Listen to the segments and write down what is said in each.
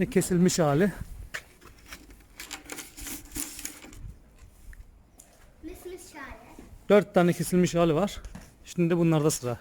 Ve kesilmiş hali. Dört tane kesilmiş hali var. Şimdi de bunlarda sıra.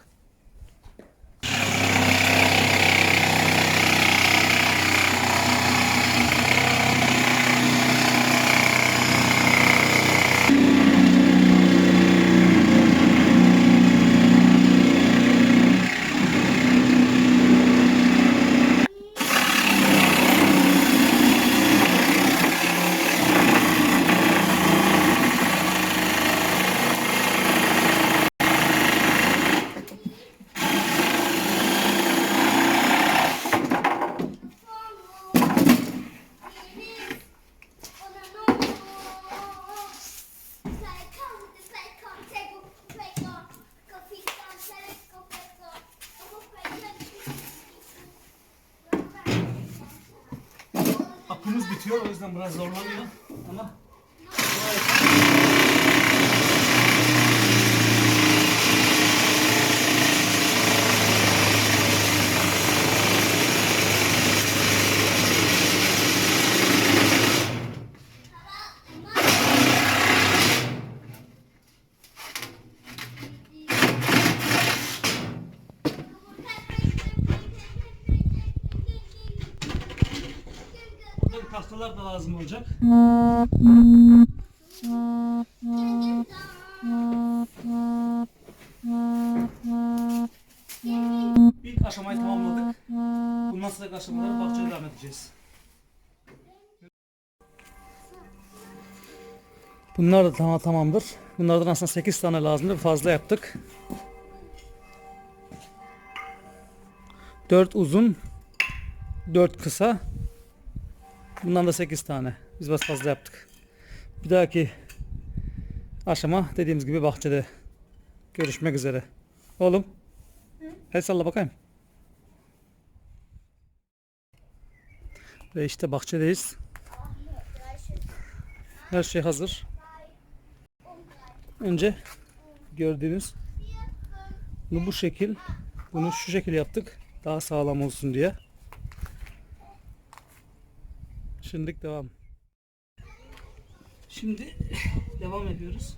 Zorlanıyor Bundan sonraki aşamaları bahçede devam edeceğiz. Bunlar da tamam tamamdır. Bunlardan aslında 8 tane lazımdı. Fazla yaptık. 4 uzun, 4 kısa. Bundan da 8 tane. Biz biraz fazla yaptık. Bir dahaki aşama dediğimiz gibi bahçede. Görüşmek üzere. Oğlum. El salla bakayım. Ve işte bahçedeyiz. Her şey hazır. Önce gördüğünüz bunu bu şekil, bunu şu şekil yaptık. Daha sağlam olsun diye. Şimdilik devam. Şimdi devam ediyoruz.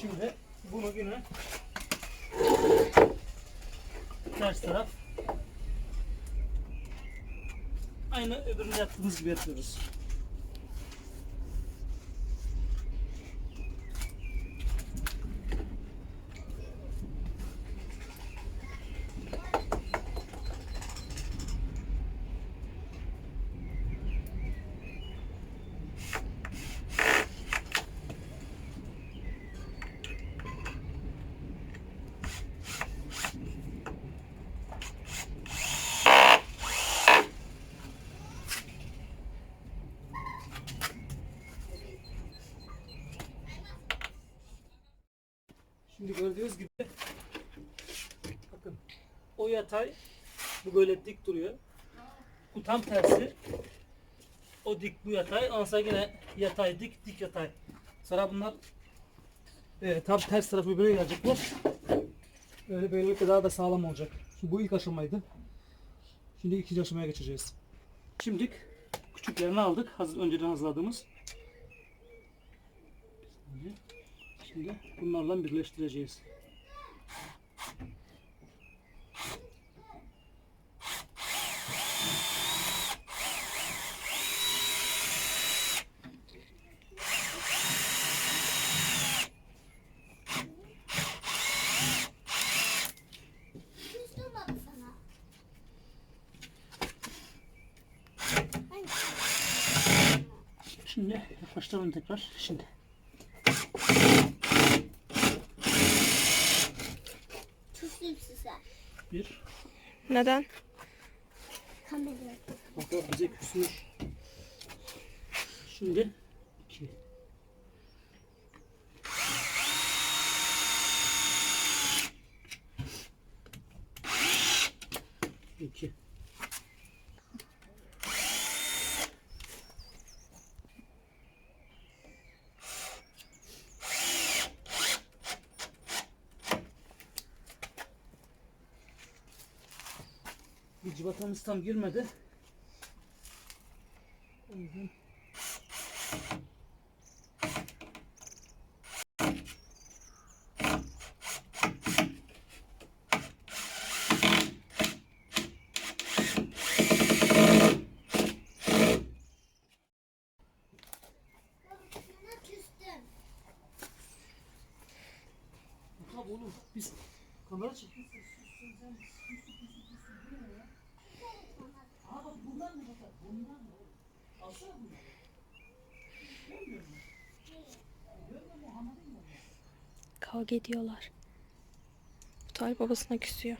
Şimdi bunu yine ters taraf aynı öbüründe yaptığımız gibi yapıyoruz. Şimdi gördüğünüz gibi bakın o yatay bu böyle dik duruyor. Bu tam tersi. O dik bu yatay. Onsa yine yatay dik dik yatay. Sonra bunlar e, tam ters tarafı böyle gelecekler. Öyle böylelikle daha da sağlam olacak. Şimdi bu ilk aşamaydı. Şimdi ikinci aşamaya geçeceğiz. Şimdilik küçüklerini aldık. Hazır, önceden hazırladığımız. Şimdi Şimdi bunlarla birleştireceğiz. Şimdi yaklaştıralım tekrar. Şimdi Bir. Neden? Kamera. Bak bize küsmüş. Şimdi iki. İki. Bir civatamız tam girmedi. O yüzden Sana küstüm. Tabii oğlum biz kamera çekiyoruz. Aa bak bundan mı bakar? Bundan mı? Alsana bundan. Görmüyor musun? Görmüyor musun? Anladın mı? Kavga ediyorlar. Muhtar babasına küsüyor.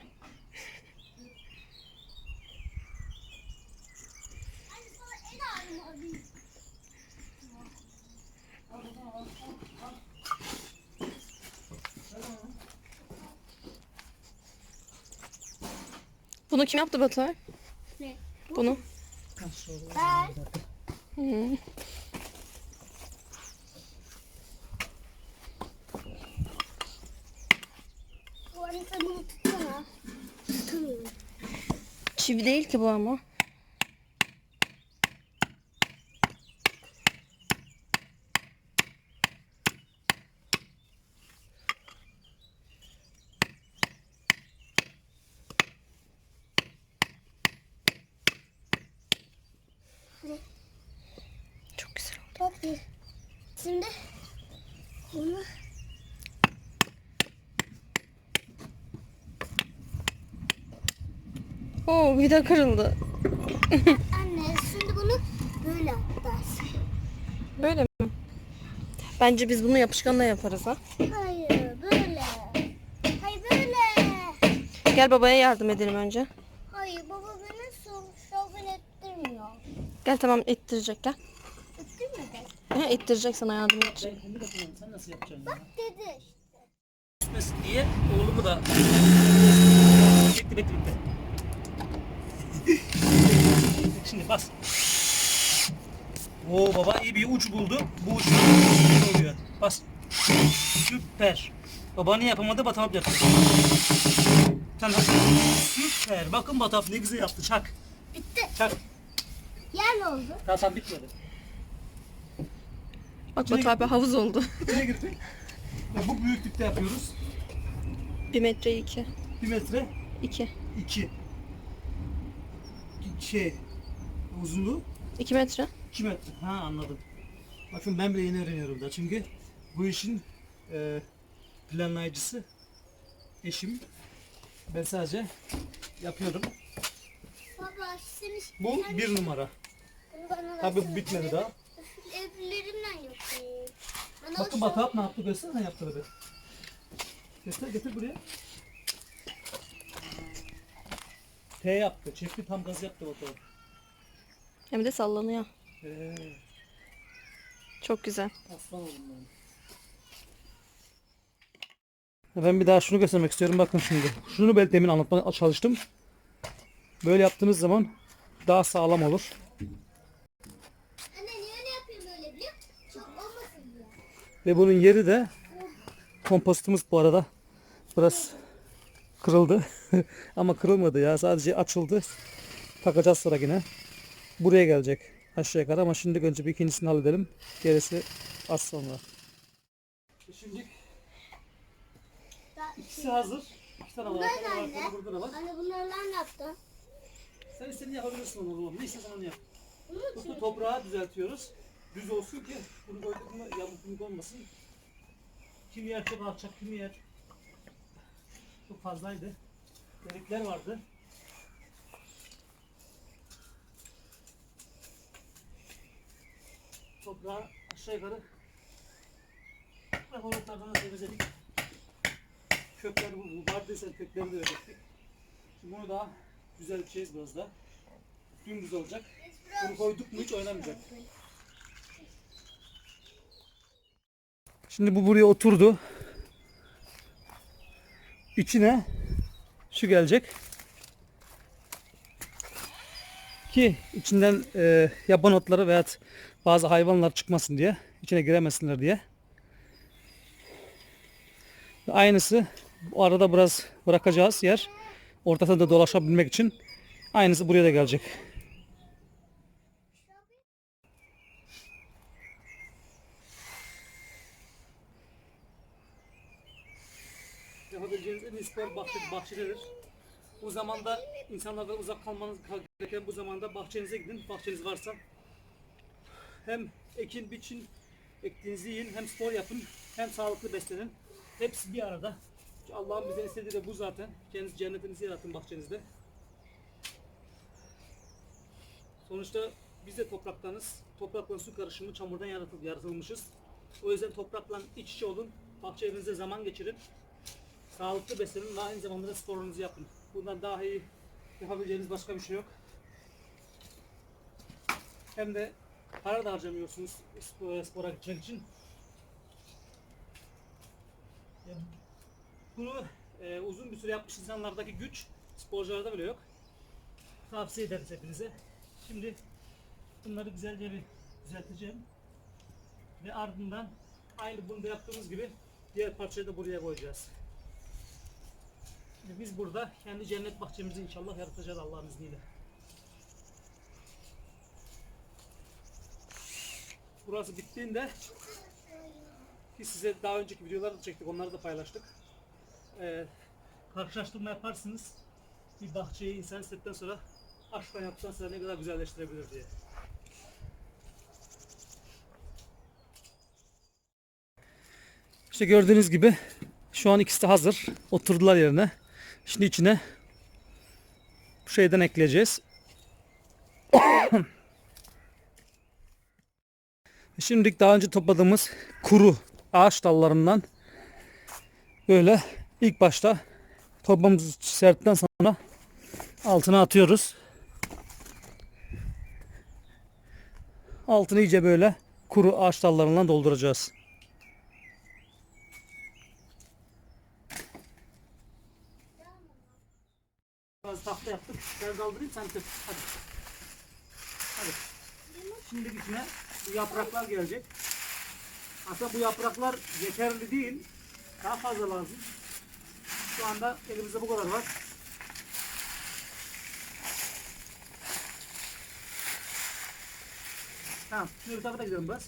Bunu kim yaptı Batuay? Ne? Bunu. Ben. Hı. Bu arada sen bunu tutsana. Tutamıyorum. Çivi değil ki bu ama. De kırıldı. anne şimdi bunu böyle yaparsın. Böyle mi? Bence biz bunu yapışkanla yaparız ha. Hayır böyle. Hayır böyle. Gel babaya yardım edelim önce. Hayır baba beni şov, şovun ettirmiyor. Gel tamam ittirecek gel. Ettirmedi. He, ittirecek sana yardım edecek. Sen nasıl yapacaksın ya? Bak dedi işte. Diye oğlumu da bekle bekle bekle. Şimdi bas. Oo baba iyi bir uç buldu. Bu uç oluyor. Bas. Süper. Baba ne yapamadı Batap yaptı. Sen bak. Süper. Bakın Batap ne güzel yaptı. Çak. Bitti. Çak. Yer oldu. Daha tam bitmedi. Bak Batu abi havuz oldu. Nereye girdik? Ya bu büyüklükte yapıyoruz. bir metre iki. Bir metre İki. iki. Şey uzunluğu İki metre. 2 metre. Ha anladım. Bakın ben bile yeni öğreniyorum da. Çünkü bu işin e, planlayıcısı eşim. Ben sadece yapıyorum. Baba senin Bu bir numara. bunu bana Tabii bu bitmedi daha. Evlerimden yapayım. Bana Bakın şu- Batap ne yaptı göster ne yaptı be. Göster getir buraya. T yaptı. Çekti tam gaz yaptı Batap. Hem de sallanıyor. Ee, Çok güzel. aslan oğlum benim. Ben bir daha şunu göstermek istiyorum. Bakın şimdi. Şunu ben demin anlatmaya çalıştım. Böyle yaptığınız zaman daha sağlam olur. Anne niye öyle yapayım böyle biliyor musun? Çok olmasın diye. Ve bunun yeri de kompostumuz bu arada biraz kırıldı. Ama kırılmadı ya. Sadece açıldı. Takacağız sonra yine. Buraya gelecek aşağı yukarı ama şimdi önce bir ikincisini halledelim. Gerisi az sonra. Şimdi ikisi hazır. İki tane var. Burada da var. Anne bunlarla ne yaptın? Sen istediğini yapabilirsin onu oğlum. Ne istersen onu yap. Bunu Bu toprağı düzeltiyoruz. Düz olsun ki bunu koyduk mu yamukluk olmasın. Kim yer çok alçak, kim yer çok fazlaydı. Delikler vardı. Toprağı aşağı yukarı laboratuvardan da temizledik. Kökler bu, vardıysa kökleri de öğrettik. Şimdi bunu daha düzelteceğiz biraz da. Dümdüz olacak. Bunu koyduk mu hiç oynamayacak. Şimdi bu buraya oturdu. İçine şu gelecek. Ki içinden e, yaban otları veya bazı hayvanlar çıkmasın diye, içine giremesinler diye. Aynısı bu arada biraz bırakacağız yer. Ortasında da dolaşabilmek için. Aynısı buraya da gelecek. Yapabileceğiniz en spor bahçe, bahçededir. Bu zamanda insanlardan uzak kalmanız gereken bu zamanda bahçenize gidin. Bahçeniz varsa hem ekin biçin, ektiğinizi yiyin, hem spor yapın, hem sağlıklı beslenin. Hepsi bir arada. Allah'ın bize istediği de bu zaten. Kendiniz cennetinizi yaratın bahçenizde. Sonuçta biz de topraktanız. Toprakla su karışımı çamurdan yaratıl, yaratılmışız. O yüzden toprakla iç içe olun. Bahçe evinizde zaman geçirin. Sağlıklı beslenin ve aynı zamanda da sporunuzu yapın. Bundan daha iyi yapabileceğiniz başka bir şey yok. Hem de para da harcamıyorsunuz spora, spora gitmek için. Bunu e, uzun bir süre yapmış insanlardaki güç sporcularda bile yok. Tavsiye ederiz hepinize. Şimdi bunları güzelce bir düzelteceğim. Ve ardından aynı bunu da yaptığımız gibi diğer parçayı da buraya koyacağız. Şimdi biz burada kendi cennet bahçemizi inşallah yaratacağız Allah'ın izniyle. Burası bittiğinde ki size daha önceki videoları da çektik onları da paylaştık. Ee, karşılaştırma yaparsınız. Bir bahçeyi insan istedikten sonra aşktan yaptıktan sonra ne kadar güzelleştirebilir diye. İşte gördüğünüz gibi şu an ikisi de hazır. Oturdular yerine. Şimdi içine bu şeyden ekleyeceğiz. Şimdilik daha önce topladığımız kuru ağaç dallarından böyle ilk başta torbamızı serdikten sonra altına atıyoruz. Altını iyice böyle kuru ağaç dallarından dolduracağız. Biraz tahta yaptık. Ben kaldırayım sen tut. Hadi. Hadi. Şimdi içine bu yapraklar gelecek. Aslında bu yapraklar yeterli değil. Daha fazla lazım. Şu anda elimizde bu kadar var. Tamam. Şimdi bir tarafa da gidelim biraz.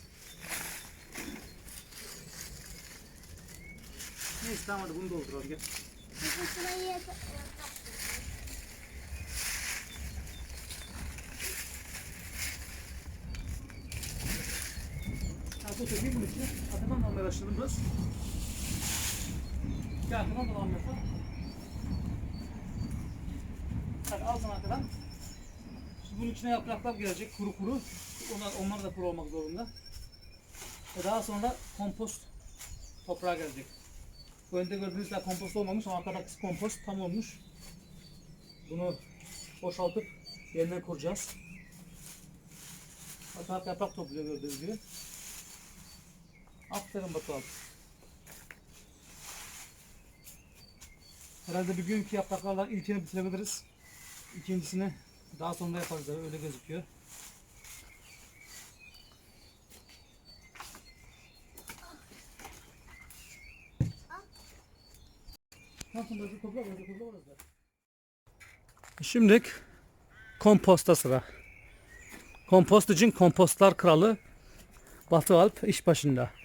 Neyse tamam hadi bunu dolduralım gel. İçine? Atakan da almaya başladım biraz. Gel da almaya başla. Hadi al sana arkadan. Şimdi bunun içine yapraklar gelecek kuru kuru. Onlar, onlar da kuru olmak zorunda. Ve daha sonra kompost toprağa gelecek. Bu önde gördüğünüz daha kompost olmamış ama arkadaki kompost tam olmuş. Bunu boşaltıp yeniden kuracağız. Bak yaprak topluyor gördüğünüz gibi. Aferin Batuhan. Herhalde bir günkü yapraklarla ilkini bitirebiliriz. İkincisini daha sonra yaparız öyle gözüküyor. Şimdilik komposta sıra. Kompost için kompostlar kralı Batı Alp iş başında.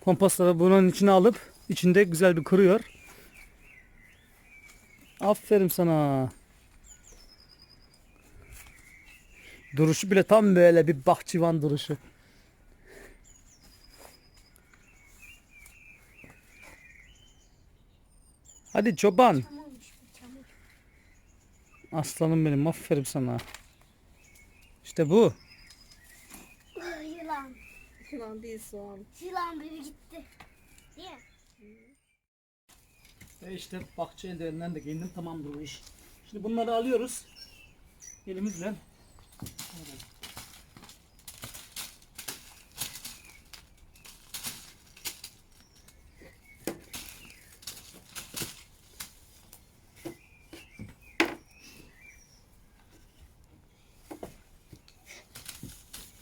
Kompostları bunun içine alıp içinde güzel bir kırıyor. Aferin sana. Duruşu bile tam böyle bir bahçıvan duruşu. Hadi çoban. Aslanım benim aferin sana. İşte bu. Yılan. Değil soğan. Yılan biri gitti. Değil mi? Ve işte bahçe ellerinden de giyindim tamamdır bu iş. Şimdi bunları alıyoruz. Elimizle.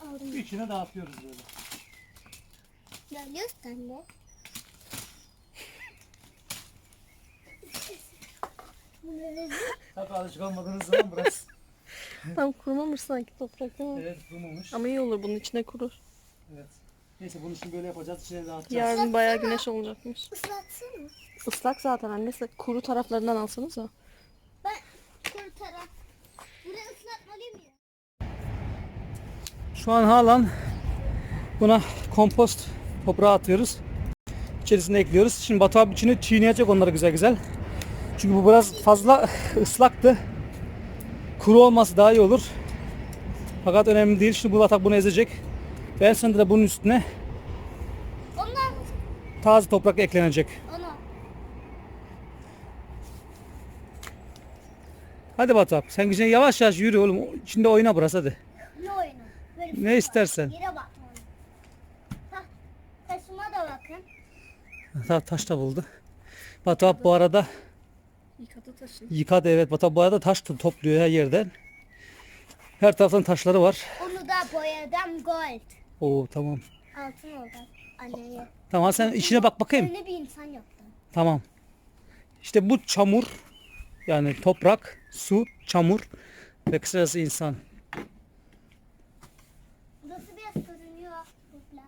Aldım. İçine dağıtıyoruz böyle. Geliyoruz sen de. Tabii alışık olmadığınız zaman biraz Tam kurumamış sanki toprak mi? evet durmamış. Ama iyi olur bunun içine kurur. Evet. Neyse bunu şimdi böyle yapacağız. İçine dağıtacağız. Yarın bayağı güneş olacakmış. Islatsana. Islak zaten annesi. Kuru taraflarından alsanıza. Ben kuru taraf. Burayı ıslatmalıyım ya. Şu an halen buna kompost toprağı atıyoruz. İçerisine ekliyoruz. Şimdi Batu abi içine çiğneyecek onları güzel güzel. Çünkü bu biraz fazla ıslaktı. Kuru olması daha iyi olur. Fakat önemli değil. Şimdi bu batak bunu ezecek. Ben sonra da bunun üstüne Onlar taze toprak eklenecek. ona. Hadi Batu abi sen güzel yavaş yavaş yürü oğlum. İçinde oyna burası hadi. Ne oyunu? Böyle Ne şey istersen. Yere bakma onu. Hah. Taşıma da bakın. Ta- taş da buldu. Batu abi bu arada Yıkadı taşını. yıkadı evet. Batu abi bu arada taş to- topluyor her yerden. Her taraftan taşları var. Onu da boyadım gold. Oo tamam. Altın oldu anneye. Tamam sen içine bak bakayım. Ünlü bir insan yaptı. Tamam. İşte bu çamur yani toprak, su, çamur ve kısacası insan. Burası biraz görünüyor. Topla.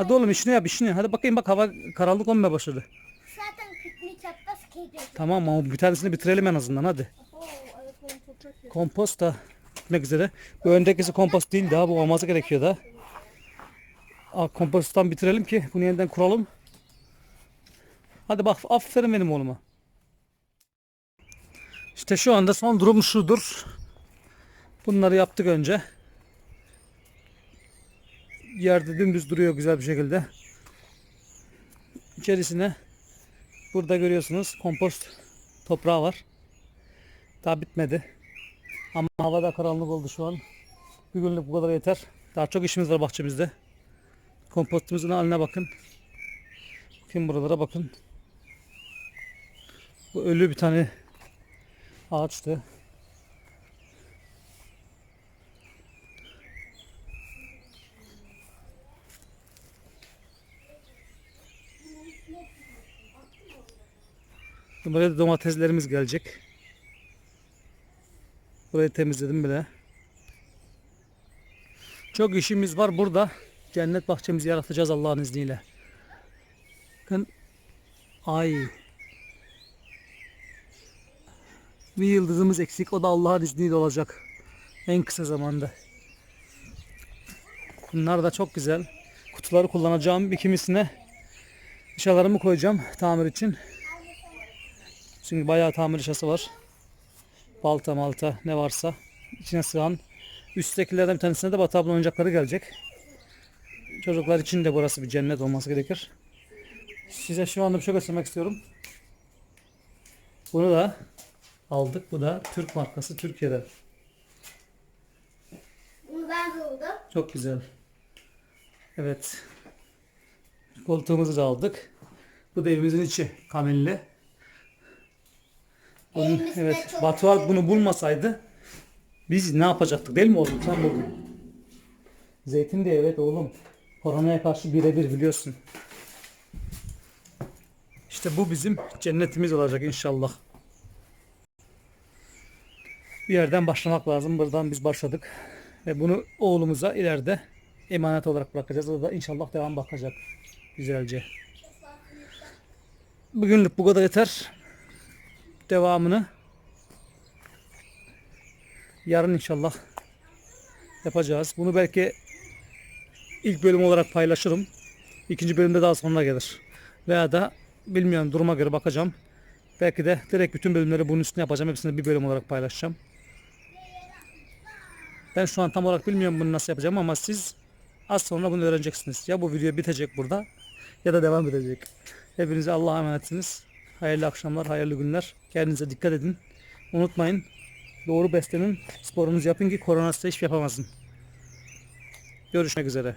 Hadi oğlum işini yap işini. Hadi bakayım bak hava karanlık olmaya başladı. Zaten piknik yapacağız kedi. Tamam ama bir tanesini bitirelim en azından hadi. Oo evet benim toprak yok. Kompost da bitmek üzere. Bu öndekisi kompost değil daha bu olması gerekiyor da. Aa, komposttan bitirelim ki bunu yeniden kuralım. Hadi bak aferin benim oğluma. İşte şu anda son durum şudur. Bunları yaptık önce. Yerde dümdüz duruyor güzel bir şekilde. İçerisine burada görüyorsunuz kompost toprağı var. Daha bitmedi. Ama havada karanlık oldu şu an. Bir günlük bu kadar yeter. Daha çok işimiz var bahçemizde. Kompostumuzun haline bakın. Bakın buralara bakın. Bu ölü bir tane ağaçtı. Buraya da domateslerimiz gelecek. Burayı temizledim bile. Çok işimiz var burada. Cennet bahçemizi yaratacağız Allah'ın izniyle. Bakın ay bir yıldızımız eksik. O da Allah'ın izniyle olacak. En kısa zamanda. Bunlar da çok güzel. Kutuları kullanacağım. Bir kimisine eşyalarımı koyacağım tamir için. Çünkü bayağı tamir eşyası var. Balta malta ne varsa içine sığan. Üsttekilerden bir tanesine de Batı abla oyuncakları gelecek. Çocuklar için de burası bir cennet olması gerekir. Size şu anda bir şey göstermek istiyorum. Bunu da aldık. Bu da Türk markası Türkiye'de. Bunu ben buldum. Çok güzel. Evet. Koltuğumuzu da aldık. Bu da evimizin içi kaminli. Bunun, evet. Batu Alp bunu bulmasaydı biz ne yapacaktık değil mi oğlum? Sen buldun. Zeytin de evet oğlum. Koronaya karşı birebir biliyorsun. İşte bu bizim cennetimiz olacak inşallah. Bir yerden başlamak lazım. Buradan biz başladık. Ve bunu oğlumuza ileride emanet olarak bırakacağız. O da inşallah devam bakacak. Güzelce. Bugünlük bu kadar yeter. Devamını yarın inşallah yapacağız. Bunu belki ilk bölüm olarak paylaşırım. İkinci bölümde daha sonra gelir. Veya da bilmiyorum duruma göre bakacağım. Belki de direkt bütün bölümleri bunun üstüne yapacağım. Hepsini bir bölüm olarak paylaşacağım. Ben şu an tam olarak bilmiyorum bunu nasıl yapacağım ama siz az sonra bunu öğreneceksiniz. Ya bu video bitecek burada ya da devam edecek. Hepinize Allah'a emanetsiniz. Hayırlı akşamlar, hayırlı günler. Kendinize dikkat edin. Unutmayın. Doğru beslenin. Sporunuzu yapın ki korona size hiçbir yapamazsın. Görüşmek üzere.